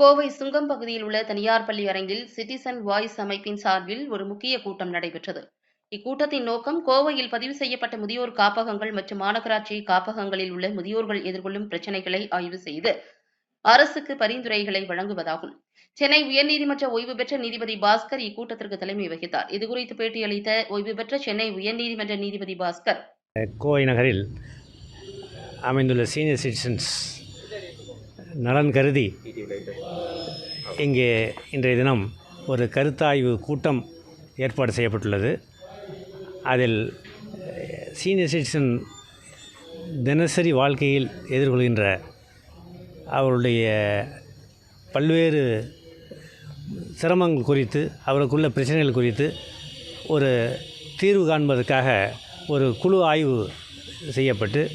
கோவை சுங்கம் பகுதியில் உள்ள தனியார் பள்ளி அரங்கில் சிட்டிசன் வாய்ஸ் அமைப்பின் சார்பில் ஒரு முக்கிய கூட்டம் நடைபெற்றது. இக்கூட்டத்தின் நோக்கம் கோவையில் பதிவு செய்யப்பட்ட முதியோர் காப்பகங்கள் மற்றும் மாநகராட்சி காப்பகங்களில் உள்ள முதியோர்கள் எதிர்கொள்ளும் பிரச்சினைகளை ஆய்வு செய்து அரசுக்கு பரிந்துரைகளை வழங்குவதாகும். சென்னை உயர்நீதிமன்ற ஓய்வு பெற்ற நீதிபதி பாஸ்கர் இக்கூட்டத்திற்கு தலைமை வகித்தார். இதுகுறித்து பேட்டியளித்த ஓய்வு பெற்ற சென்னை உயர்நீதிமன்ற நீதிபதி பாஸ்கர். கோவை நகரில் அமைந்துள்ள சீனியர் சிட்டிசன்ஸ் நலன் கருதி இங்கே இன்றைய தினம் ஒரு கருத்தாய்வு கூட்டம் ஏற்பாடு செய்யப்பட்டுள்ளது. அதில் சீனியர் சிட்டிசன் தினசரி வாழ்க்கையில் எதிர்கொள்கின்ற அவருடைய பல்வேறு சிரமங்கள் குறித்து அவருக்குள்ள பிரச்சனைகள் குறித்து ஒரு தீர்வு காண்பதற்காக ஒரு குழு ஆய்வு செய்யப்பட்டு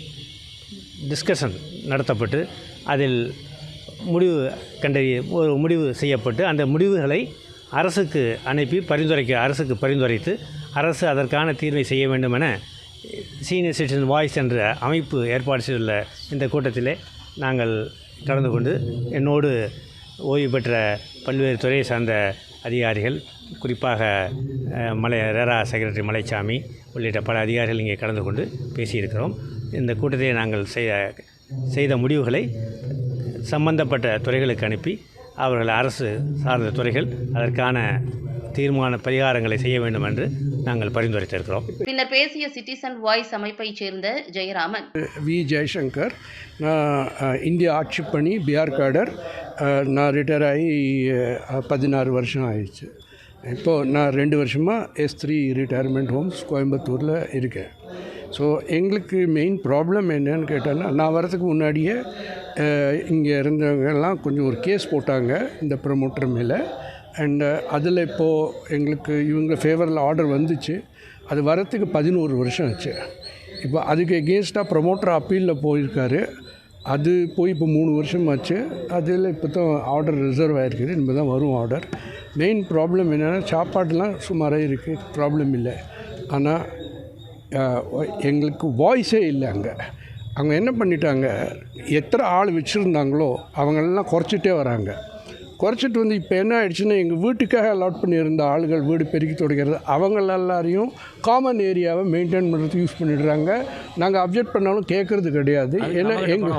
டிஸ்கஷன் நடத்தப்பட்டு அதில் முடிவு கண்டறிய ஒரு முடிவு செய்யப்பட்டு அந்த முடிவுகளை அரசுக்கு அனுப்பி பரிந்துரைக்க அரசுக்கு பரிந்துரைத்து அரசு அதற்கான தீர்வை செய்ய வேண்டுமென சீனியர் சிட்டிசன் வாய்ஸ் என்ற அமைப்பு ஏற்பாடு செய்துள்ள இந்த கூட்டத்திலே நாங்கள் கலந்து கொண்டு என்னோடு ஓய்வு பெற்ற பல்வேறு துறையை சார்ந்த அதிகாரிகள் குறிப்பாக மலை ரேரா செக்ரட்டரி மலைச்சாமி உள்ளிட்ட பல அதிகாரிகள் இங்கே கலந்து கொண்டு பேசியிருக்கிறோம். இந்த கூட்டத்தை நாங்கள் செய்ய செய்த முடிவுகளை சம்பந்தப்பட்ட துறைகளுக்கு அனுப்பி அவர்கள் அரசு சார்ந்த துறைகள் அதற்கான தீர்மான பரிகாரங்களை செய்ய வேண்டும் என்று நாங்கள் பரிந்துரைத்திருக்கிறோம். பின்னர் பேசிய சிட்டிசன் வாய்ஸ் அமைப்பைச் சேர்ந்த ஜெயராமன். வி. ஜெய்சங்கர் நான் இந்திய ஆட்சி பணி பிஆர் காடர் நான் ரிட்டையர் ஆகி பதினாறு வருஷம் ஆயிடுச்சு. இப்போது நான் ரெண்டு வருஷமாக எஸ் த்ரீ ரிட்டையர்மெண்ட் ஹோம்ஸ் கோயம்புத்தூரில் இருக்கேன். ஸோ எங்களுக்கு மெயின் ப்ராப்ளம் என்னன்னு கேட்டோன்னா நான் வரதுக்கு முன்னாடியே இங்கே இருந்தவங்க எல்லாம் கொஞ்சம் ஒரு கேஸ் போட்டாங்க இந்த ப்ரமோட்டர் மேலே. அண்டு அதில் இப்போது எங்களுக்கு இவங்க ஃபேவரில் ஆர்டர் வந்துச்சு. அது வரத்துக்கு பதினோரு வருஷம் ஆச்சு. இப்போ அதுக்கு எகேன்ஸ்டாக ப்ரமோட்டர் அப்பீலில் போயிருக்காரு. அது போய் இப்போ மூணு வருஷம் ஆச்சு. அதில் இப்போ தான் ஆர்டர் ரிசர்வ் ஆகிருக்குது இனிமேல் தான் வரும் ஆர்டர் மெயின் ப்ராப்ளம் என்னென்னா சாப்பாடெலாம் சுமாராக இருக்குது ப்ராப்ளம் இல்லை. ஆனால் எங்களுக்கு வாய்ஸே இல்லை அங்கே. அவங்க என்ன பண்ணிட்டாங்க? எத்தனை ஆள் வச்சுருந்தாங்களோ அவங்களெல்லாம் குறைச்சிட்டே வராங்க. குறைச்சிட்டு வந்து இப்போ என்ன ஆயிடுச்சுன்னா எங்கள் வீட்டுக்காக அலாட் பண்ணியிருந்த ஆளுகள் வீடு பெருக்கி தொடக்கிறது அவங்க எல்லாரையும் காமன் ஏரியாவை மெயின்டைன் பண்ணுறதுக்கு யூஸ் பண்ணிடுறாங்க. நாங்கள் அப்ஜெக்ட் பண்ணாலும் கேட்குறது கிடையாது. ஏன்னா எங்கள்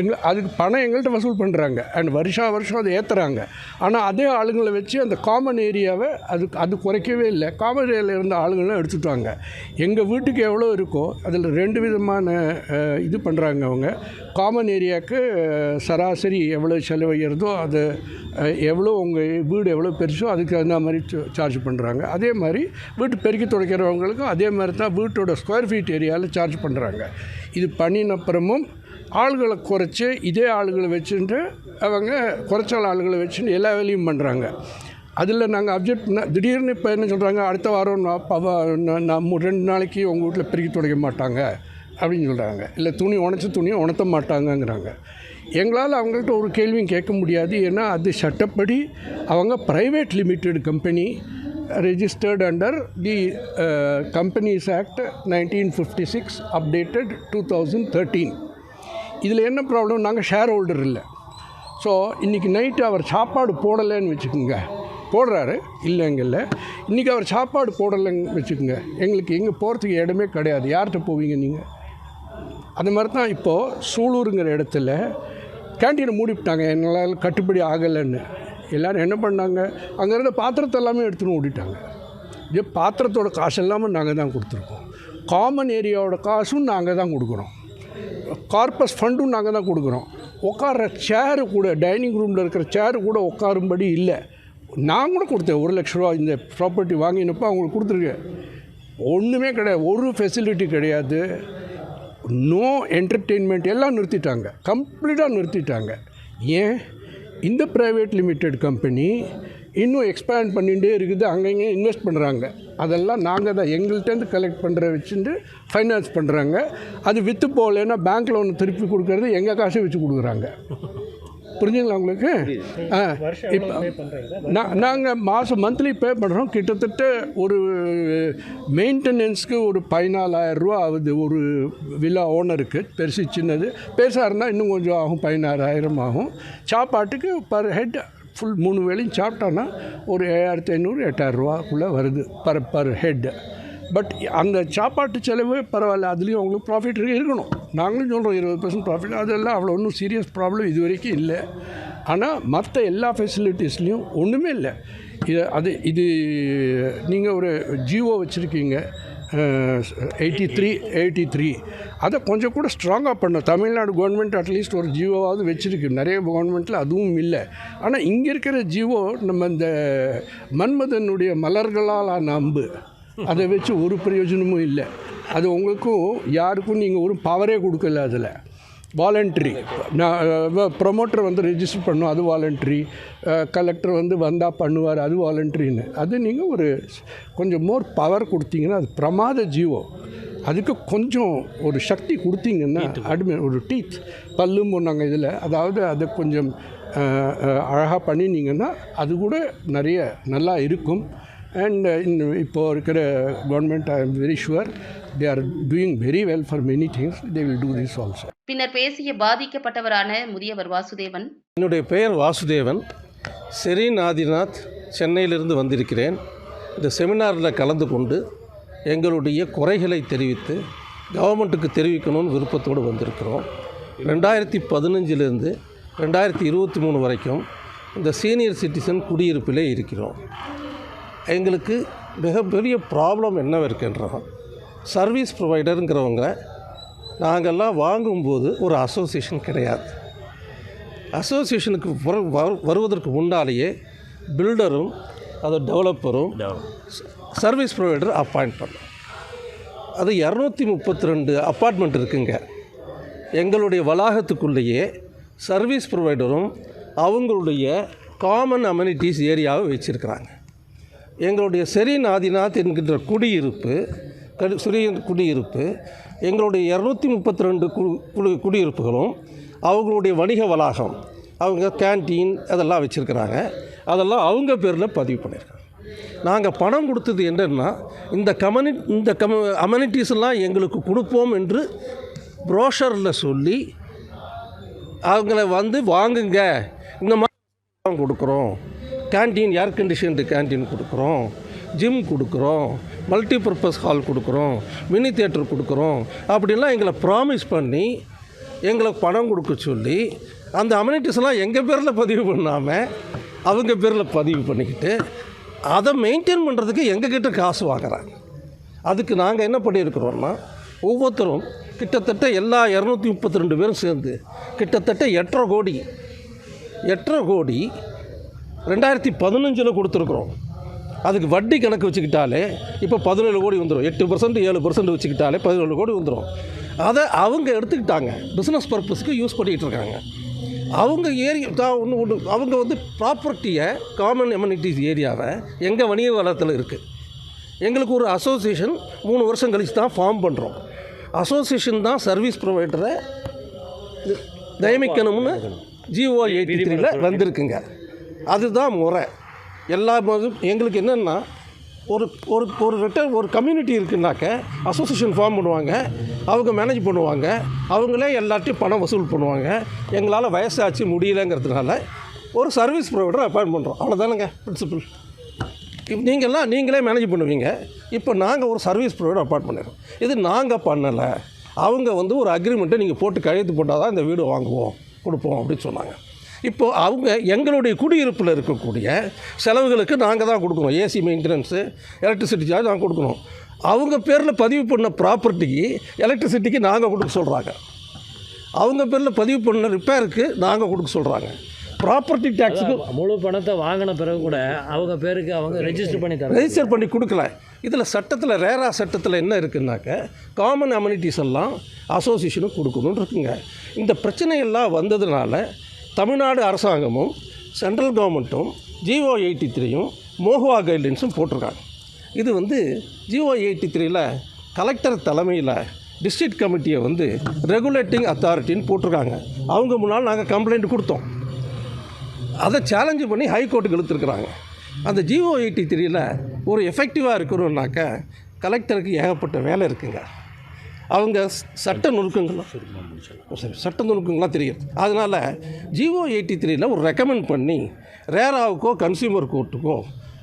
எங்கள் அதுக்கு பணம் எங்கள்கிட்ட வசூல் பண்ணுறாங்க அண்ட் வருஷா வருஷம் அதை ஏற்றுறாங்க ஆனால் அதே ஆளுங்களை வச்சு அந்த காமன் ஏரியாவை அது அது குறைக்கவே இல்லை. காமன் ஏரியாவில் இருந்த ஆளுங்களாம் எடுத்துட்டாங்க. எங்கள் வீட்டுக்கு எவ்வளோ இருக்கோ அதில் ரெண்டு விதமான இது பண்ணுறாங்க அவங்க. காமன் ஏரியாவுக்கு சராசரி எவ்வளோ செலவழிகிறதோ அது எவ்வளோ உங்கள் வீடு எவ்வளோ பெருசோ அதுக்கு தகுந்த மாதிரி சார்ஜ் பண்ணுறாங்க அதே மாதிரி வீட்டு பெருக்கி துடைக்கிறவங்களுக்கும் அதே மாதிரி தான் வீட்டோட ஸ்கொயர் ஃபீட் ஏரியாவில் சார்ஜ் பண்ணுறாங்க இது பண்ணினப்புறமும் ஆளுகளை குறைச்சி இதே ஆளுகளை வச்சுட்டு அவங்க குறைச்சல் ஆளுகளை வச்சுட்டு எல்லா வேலையும் பண்ணுறாங்க அதில் நாங்கள் அப்ஜெக்ட் பண்ண திடீர்னு இப்போ என்ன சொல்கிறாங்க அடுத்த வாரம் நான் நான் ரெண்டு நாளைக்கு உங்கள் வீட்டில் பெருக்கி துடைக்க மாட்டாங்க அப்படின்னு சொல்கிறாங்க இல்லை துணி உணச்ச துணியை உணர்த்த மாட்டாங்கங்கிறாங்க. எங்களால் அவங்கள்ட்ட ஒரு கேள்வியும் கேட்க முடியாது. ஏன்னா அது சட்டப்படி அவங்க private limited company registered under the companies act nineteen fifty six updated two thousand thirteen இதில் என்ன ப்ராப்ளம் நாங்கள் ஷேர் ஹோல்டர் இல்லை. ஸோ இன்றைக்கி நைட்டு அவர் சாப்பாடு போடலைன்னு வச்சுக்கோங்க. போடுறாரு? இல்லைங்கல்ல இன்றைக்கி அவர் சாப்பாடு போடலைன்னு வச்சுக்கோங்க. எங்களுக்கு எங்கே போகிறதுக்கு இடமே கிடையாது. யார்கிட்ட போவீங்க நீங்கள் அது மாதிரி தான் இப்போது சூலூருங்கிற இடத்துல கேண்டீனை மூடிவிட்டாங்க. எங்களால் கட்டுப்படி ஆகலைன்னு. எல்லோரும் என்ன பண்ணாங்க? அங்கே இருந்த பாத்திரத்தை எல்லாமே எடுத்துன்னு ஓடிட்டாங்க. இது பாத்திரத்தோட காசு எல்லாமே நாங்கள் தான் கொடுத்துருக்கோம். காமன் ஏரியாவோட காசும் நாங்கள் தான் கொடுக்குறோம். கார்பஸ் ஃபண்டும் நாங்கள் தான் கொடுக்குறோம். உட்கார்ற சேரு கூட டைனிங் ரூமில் இருக்கிற சேரு கூட உட்காரும்படி இல்லை. நான் கூட கொடுத்தேன். ஒரு லட்ச ரூபா இந்த ப்ராப்பர்ட்டி வாங்கினப்போ அவங்களுக்கு கொடுத்துருக்கேன். ஒன்றுமே கிடையாது. ஒரு ஃபெசிலிட்டி கிடையாது. நோ என்டர்டெயின்மெண்ட் எல்லாம் நிறுத்திட்டாங்க. கம்ப்ளீட்டாக நிறுத்திட்டாங்க. ஏன்? இந்த ப்ரைவேட் லிமிடெட் கம்பெனி இன்னும் எக்ஸ்பேண்ட் பண்ணிகிட்டே இருக்குது. அங்கங்கே இன்வெஸ்ட் பண்ணுறாங்க அதெல்லாம் நாங்கள் தான் எங்கள்கிட்டேருந்து கலெக்ட் பண்ணுற வச்சுட்டு ஃபைனான்ஸ் பண்ணுறாங்க அது விற்று போகலைன்னா பேங்க் லோன் திருப்பி கொடுக்கறது எங்கள் காசு வச்சு கொடுக்குறாங்க. புரிஞ்சுங்களா உங்களுக்கு? ஆ இப்போ நான் நாங்கள் மாதம் மந்த்லி பே பண்ணுறோம் கிட்டத்தட்ட ஒரு மெயின்டெனன்ஸ்க்கு ஒரு பதினாலாயிரம் ரூபா ஆகுது. ஒரு வில்லா ஓனருக்கு பெருசு சின்னது. பெருசாக இருந்தால் இன்னும் கொஞ்சம் ஆகும். பதினாறாயிரம் ஆகும். சாப்பாட்டுக்கு பர் ஹெட் ஃபுல் மூணு வேளையும் சாப்பிட்டோன்னா ஒரு ஏழாயிரத்தி ஐநூறு எட்டாயிரம் ரூபாக்குள்ளே வருது. பர் பர் ஹெட் பட் அந்த சாப்பாட்டு செலவு பரவாயில்ல. அதுலேயும் அவங்களுக்கு ப்ராஃபிட் இருக்கணும். நாங்களும் சொல்கிறோம் இருபது பர்சன்ட் ப்ராஃபிட் அதெல்லாம் அவ்வளோ ஒன்றும் சீரியஸ் ப்ராப்ளம் இது வரைக்கும் இல்லை. ஆனால் மற்ற எல்லா ஃபெசிலிட்டிஸ்லேயும் ஒன்றுமே இல்லை. இது அது இது நீங்கள் ஒரு ஜியோ வச்சுருக்கீங்க எயிட்டி த்ரீ எயிட்டி த்ரீ அதை கொஞ்சம் கூட ஸ்ட்ராங்காக பண்ணும் தமிழ்நாடு கவர்மெண்ட் அட்லீஸ்ட் ஒரு ஜியோவாவது வச்சுருக்கு. நிறைய கவர்மெண்ட்டில் அதுவும் இல்லை. ஆனால் இங்கே இருக்கிற ஜியோ நம்ம இந்த மன்மதனுடைய மலர்களால் ஆன அம்பு அதை வச்சு ஒரு பிரயோஜனமும் இல்லை. அது உங்களுக்கும் யாருக்கும் நீங்கள் ஒரு பவரே கொடுக்கல அதில். வாலண்ட்ரி நான் ப்ரொமோட்டர் வந்து ரெஜிஸ்டர் பண்ணும் அது வாலண்ட்ரி கலெக்டர் வந்து வந்தால் பண்ணுவார் அது வாலண்ட்ரின்னு அது நீங்கள் ஒரு கொஞ்சம் மோர் பவர் கொடுத்தீங்கன்னா அது பிரமாத ஜீவோ. அதுக்கு கொஞ்சம் ஒரு சக்தி கொடுத்தீங்கன்னா அடிமை ஒரு டீத் பல்லும் போனாங்க இதில். அதாவது அதை கொஞ்சம் அழகாக பண்ணினீங்கன்னா அது கூட நிறைய நல்லா இருக்கும். அண்ட் இப்போது இருக்கிற government I am very sure they are doing very well for many things they will do this also பின்னர் பேசிய பாதிக்கப்பட்டவரான முதியவர் வாசுதேவன். என்னுடைய பெயர் வாசுதேவன். செரீன் ஆதிநாத் சென்னையிலிருந்து வந்திருக்கிறேன். இந்த செமினாரில் கலந்து கொண்டு எங்களுடைய குறைகளை தெரிவித்து கவர்மெண்ட்டுக்கு தெரிவிக்கணும்னு விருப்பத்தோடு வந்திருக்கிறோம். ரெண்டாயிரத்தி பதினஞ்சிலேருந்து ரெண்டாயிரத்தி இருபத்தி மூணு வரைக்கும் இந்த சீனியர் சிட்டிசன் குடியிருப்பிலே இருக்கிறோம். எங்களுக்கு மிகப்பெரிய ப்ராப்ளம் என்ன இருக்கின்றோம் சர்வீஸ் ப்ரொவைடருங்கிறவங்க நாங்கள்லாம் வாங்கும்போது ஒரு அசோசியேஷன் கிடையாது. அசோசியேஷனுக்கு வரு- வருவதற்கு முன்னாலேயே பில்டரும் அது டெவலப்பரும் சர்வீஸ் ப்ரொவைடர் அப்பாயிண்ட் பண்ணோம். அது இரநூத்தி முப்பத்தி ரெண்டு அப்பார்ட்மெண்ட் இருக்குங்க. எங்களுடைய வளாகத்துக்குள்ளேயே சர்வீஸ் ப்ரொவைடரும் அவங்களுடைய காமன் அமெனிட்டிஸ் ஏரியாவை வச்சுருக்கிறாங்க. எங்களுடைய செரீன் ஆதிநாத் என்கின்ற குடியிருப்பு கடு சிறிய குடியிருப்பு எங்களுடைய இரநூத்தி முப்பத்தி ரெண்டு குடி குடியிருப்புகளும் அவங்களுடைய வணிக வளாகம் அவங்க கேன்டீன் அதெல்லாம் வச்சுருக்கிறாங்க. அதெல்லாம் அவங்க பேரில் பதிவு பண்ணியிருக்காங்க நாங்கள் பணம் கொடுத்தது என்னென்னா இந்த கம்யூனி இந்த கம அமெனிட்டிஸ் எல்லாம் எங்களுக்கு கொடுப்போம் என்று ப்ரோஷரில் சொல்லி அவங்கள வந்து வாங்குங்க இந்த மாதிரி கொடுக்குறோம். கேன்டீன் ஏர் கண்டிஷன்டு கேன்டீன் கொடுக்குறோம். ஜிம் கொடுக்குறோம். மல்டிபர்பஸ் ஹால் கொடுக்குறோம். மினி தேட்டர் கொடுக்குறோம். அப்படின்லாம் எங்களை ப்ராமிஸ் பண்ணி எங்களுக்கு பணம் கொடுக்க சொல்லி அந்த அம்யூனிட்டிஸ்லாம் எங்கள் பேரில் பதிவு பண்ணாமல் அவங்க பேரில் பதிவு பண்ணிக்கிட்டு அதை மெயின்டைன் பண்ணுறதுக்கு எங்ககிட்ட காசு வாங்குறாங்க. அதுக்கு நாங்கள் என்ன பண்ணியிருக்கிறோம்னா ஒவ்வொருத்தரும் கிட்டத்தட்ட எல்லா இரநூத்தி முப்பத்தி ரெண்டு பேரும் சேர்ந்து கிட்டத்தட்ட எட்டரை கோடி எட்டரை கோடி ரெண்டாயிரத்தி பதினஞ்சில் கொடுத்துருக்குறோம். அதுக்கு வட்டி கணக்கு வச்சுக்கிட்டாலே இப்போ பதினேழு கோடி வந்துடும் எட்டு பர்சன்ட் ஏழு பர்சன்ட் வச்சுக்கிட்டாலே பதினேழு கோடி வந்துடும் அதை அவங்க எடுத்துக்கிட்டாங்க. பிஸ்னஸ் பர்பஸ்க்கு யூஸ் பண்ணிகிட்டு இருக்காங்க. அவங்க ஏரியா தான் ஒன்று ஒன்று அவங்க வந்து ப்ராப்பர்ட்டியை காமன் எம்யூனிட்டிஸ் ஏரியாவை எங்கள் வணிக வளத்தில் இருக்குது எங்களுக்கு ஒரு அசோசியேஷன் மூணு வருஷம் கழிச்சு தான் ஃபார்ம் பண்ணுறோம் அசோசியேஷன் தான் சர்வீஸ் ப்ரொவைடரை நியமிக்கணும்னு ஜிஓ எயிட்டி த்ரீல வந்திருக்குங்க. அதுதான் முறை. எல்லா மதும் எங்களுக்கு என்னென்னா ஒரு ஒரு ஒரு ரிட்டர் ஒரு கம்யூனிட்டி இருக்குன்னாக்க அசோசியேஷன் ஃபார்ம் பண்ணுவாங்க. அவங்க மேனேஜ் பண்ணுவாங்க. அவங்களே எல்லாத்தையும் பணம் வசூல் பண்ணுவாங்க. எங்களால் வயசாச்சு முடியலங்கிறதுனால ஒரு சர்வீஸ் ப்ரொவைடர் அப்பாயின்ட் பண்ணுறோம் அவ்வளோதானங்க பிரின்சிபல் நீங்கள்லாம் நீங்களே மேனேஜ் பண்ணுவீங்க. இப்போ நாங்கள் ஒரு சர்வீஸ் ப்ரொவைடர் அப்பார்ட் பண்ணிடுறோம் இது நாங்கள் பண்ணலை. அவங்க வந்து ஒரு அக்ரிமெண்ட்டை நீங்கள் போட்டு கழுத்து போட்டால் தான் இந்த வீடு வாங்குவோம் கொடுப்போம் அப்படின்னு சொன்னாங்க. இப்போது அவங்க எங்களுடைய குடியிருப்பில் இருக்கக்கூடிய செலவுகளுக்கு நாங்கள் தான் கொடுக்கணும். ஏசி மெயின்டெனன்ஸு எலக்ட்ரிசிட்டி சார்ஜ் நாங்கள் கொடுக்கணும். அவங்க பேரில் பதிவு பண்ண ப்ராப்பர்ட்டிக்கு எலக்ட்ரிசிட்டிக்கு நாங்கள் கொடுக்க சொல்கிறாங்க அவங்க பேரில் பதிவு பண்ண ரிப்பேருக்கு நாங்கள் கொடுக்க சொல்கிறாங்க ப்ராப்பர்ட்டி டேக்ஸுக்கு முழு பணத்தை வாங்கின பிறகு கூட அவங்க பேருக்கு அவங்க ரெஜிஸ்டர் பண்ணி தர ரெஜிஸ்டர் பண்ணி கொடுக்கல. இதில் சட்டத்தில் ரேரா சட்டத்தில் என்ன இருக்குன்னாக்க காமன் அம்யூனிட்டிஸ் எல்லாம் அசோசியேஷனுக்கு கொடுக்கணும்னு இருக்குங்க. இந்த பிரச்சனையெல்லாம் வந்ததுனால தமிழ்நாடு அரசாங்கமும் சென்ட்ரல் கவர்மெண்ட்டும் ஜிஓ எயிட்டி த்ரீயும் மோகுவா கைட்லைன்ஸும் போட்டிருக்காங்க. இது வந்து ஜிஓ எயிட்டி த்ரீயில் கலெக்டர் தலைமையில் டிஸ்ட்ரிக்ட் கமிட்டியை வந்து ரெகுலேட்டிங் அத்தாரிட்டின்னு போட்டிருக்காங்க. அவங்க முன்னால் நாங்கள் கம்ப்ளைண்ட் கொடுத்தோம். அதை சேலஞ்சு பண்ணி ஹைகோர்ட்டுக்கு இழுத்துருக்குறாங்க. அந்த ஜிஓ எயிட்டி த்ரீயில் ஒரு எஃபெக்டிவாக இருக்கணும்னாக்க கலெக்டருக்கு ஏகப்பட்ட வேலை இருக்குங்க. அவங்க சட்ட நுணுக்கங்கள்லாம் சரி சட்ட நுணுக்கங்கள்லாம் தெரியும் அதனால் ஜிஓ எயிட்டி த்ரீயில் ஒரு ரெக்கமெண்ட் பண்ணி ரேராவுக்கோ கன்சியூமர் கோர்ட்டுக்கோ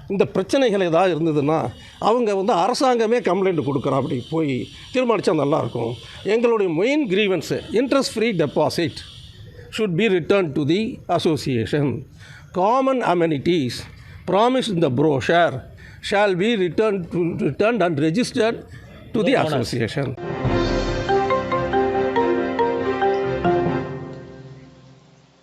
இந்த பிரச்சனைகள் ஏதாவது இருந்ததுன்னா அவங்க வந்து அரசாங்கமே கம்ப்ளைண்ட் கொடுக்குறோம் அப்படி போய் தீர்மானித்தா நல்லாயிருக்கும் எங்களுடைய main grievance interest free deposit be returned to the association. Common amenities promised in the brochure shall be returned, to, returned and registered to the association.